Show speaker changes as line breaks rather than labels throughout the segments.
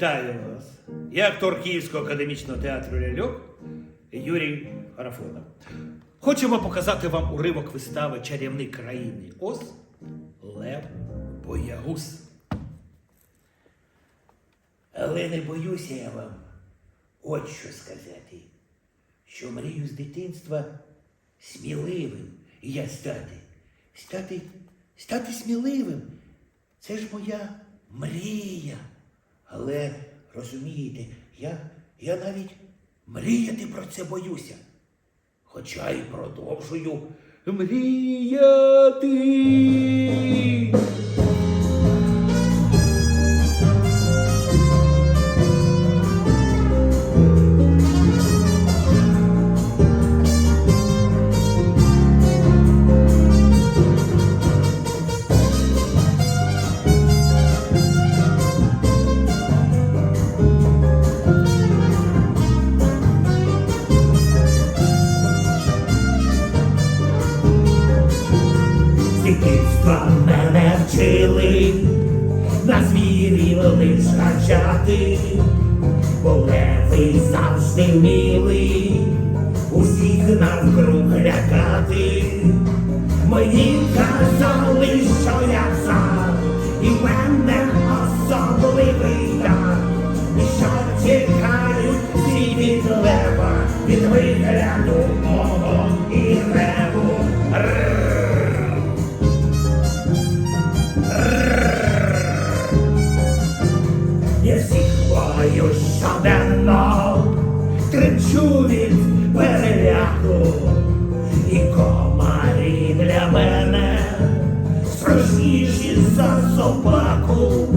Вітаю вас. Я актор Київського академічного театру Ляльок Юрій Арафонов. Хочемо показати вам уривок вистави Чарівник країни Оз Лев Боягуз. Але не боюся я вам от що сказати, що мрію з дитинства сміливим я стати. Стати, стати сміливим. Це ж моя мрія. Але розумієте, я, я навіть мріяти про це боюся. Хоча й продовжую мріяти.
Дитинства мене вчили, на звірів лиш навчати, бо леви завжди вміли усіх навкруг лякати. Мені казали, що я цар, і в мене особливий дар, і що тікають всі від лева, від вигляду щоденно, тремчу від переляку, і комарі для мене страшніші за собаку.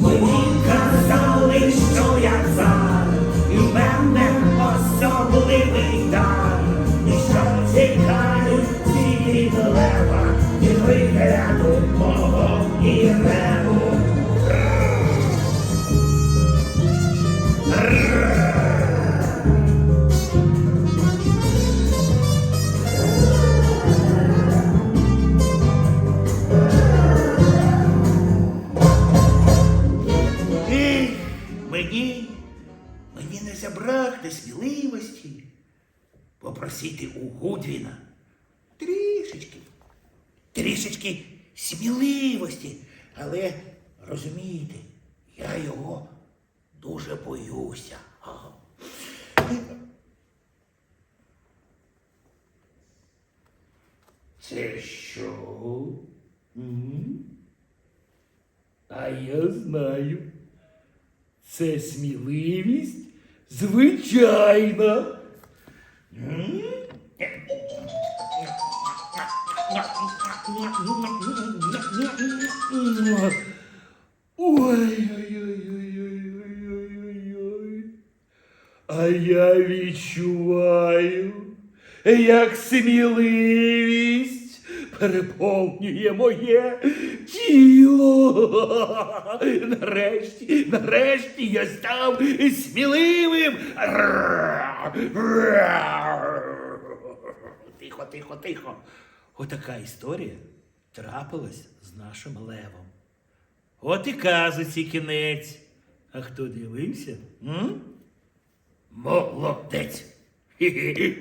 Мені казали, що я цар, і в мене особливий дар, і що тікають від лева, від вигляду
забракне сміливості попросити у Гудвіна трішечки, трішечки сміливості. Але розумієте, я його дуже боюся. Це що? А я знаю. Це сміливість звичайна. М? Ой-ой-ой-ой-ой-ой-ой. А я відчуваю, як сміливість переповнює моє тіло. Нарешті, нарешті я став сміливим. Тихо, тихо, тихо. Отака історія трапилась з нашим левом. От і казуці кінець. А хто дивився? М? Молодець. Хе-хе.